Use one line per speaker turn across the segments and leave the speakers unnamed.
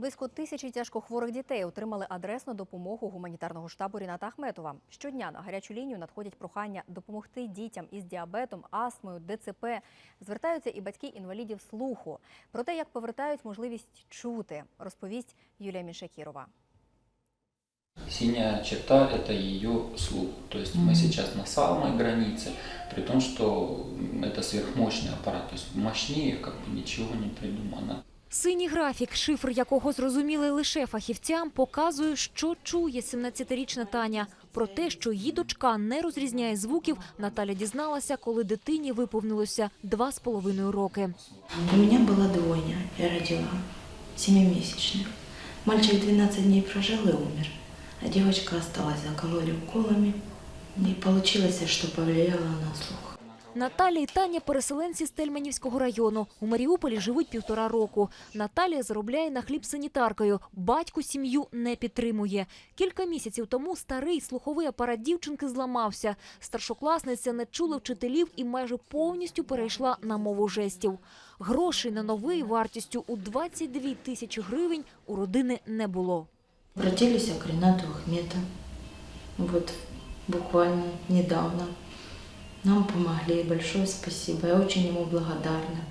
Близько тисячі тяжкохворих дітей отримали адресну допомогу гуманітарного штабу Ріната Ахметова. Щодня на гарячу лінію надходять прохання допомогти дітям із діабетом, астмою, ДЦП. Звертаються і батьки інвалідів слуху. Про те, як повертають можливість чути, розповість Юлія Мішакірова.
Синяя черта – это ее слух. То есть мы сейчас на самой границе, при том, что м, это сверхмощный аппарат. То есть мощнее как бы ничего не придумано.
Синій графік, шифр якого зрозуміли лише фахівцям, показує, що чує 17-річна Таня. Про те, що її дочка не розрізняє звуків, Наталя дізналася, коли дитині виповнилося два з половиною роки.
У меня была двойня, я родила, семимесячных. Мальчик 12 дней прожил и умер, а девочка осталась, закололи уколами. И получилось, что повлияло на слух.
Наталя і Таня – переселенці з Тельманівського району. У Маріуполі живуть півтора року. Наталія заробляє на хліб санітаркою. Батько сім'ю не підтримує. Кілька місяців тому старий слуховий апарат дівчинки зламався. Старшокласниця не чула вчителів і майже повністю перейшла на мову жестів. Грошей на новий вартістю у 22 тисячі гривень у родини не було.
Обратились к Ренату Ахмету. Вот буквально недавно. Нам помогли, большое спасибо, я очень ему благодарна.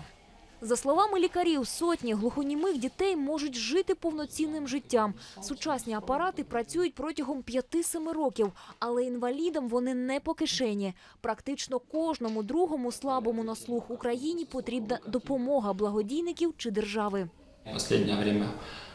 За словами лікарів, сотні глухонімих дітей можуть жити повноцінним життям. Сучасні апарати працюють протягом 5-7 років, але інвалідам вони не по кишені. Практично кожному другому слабому на слух Україні потрібна допомога благодійників чи держави.
Последнее время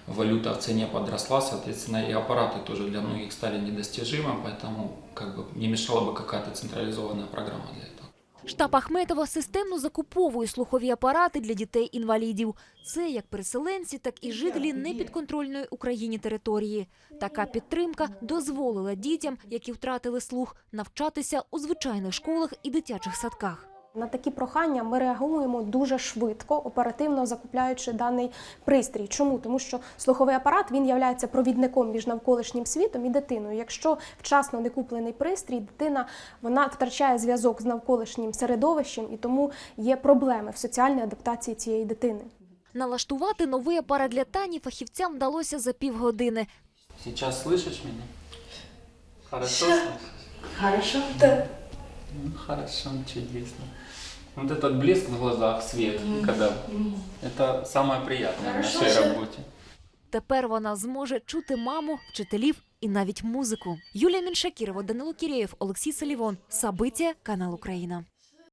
валюта в цене подросла, соответственно, и аппараты тоже для многих стали недостижимы, поэтому как бы не мешала бы какая-то централизованная программа для этого.
Штаб Ахметова системно закуповує слухові апарати для дітей-інвалідів. Це як переселенці, так і жителі непідконтрольної Україні території. Така підтримка дозволила дітям, які втратили слух, навчатися у звичайних школах і дитячих садках.
На такі прохання ми реагуємо дуже швидко, оперативно закупляючи даний пристрій. Чому? Тому що слуховий апарат він є провідником між навколишнім світом і дитиною. Якщо вчасно не куплений пристрій, дитина вона втрачає зв'язок з навколишнім середовищем, і тому є проблеми в соціальній адаптації цієї дитини.
Налаштувати новий апарат для Тані фахівцям вдалося за півгодини.
Сейчас слышишь меня? Хорошо
Хорошо? Да.
Ну, хорошо, чудесно. Вот этот блеск в глазах, свет, когда это самое приятное
Хорошо
в нашей работе.
Тепер вона зможе чути маму, вчителів і навіть музику. Юлія Міншакірова, Данило Кірєєв, Олексій Салівон. Сабиття, канал Україна.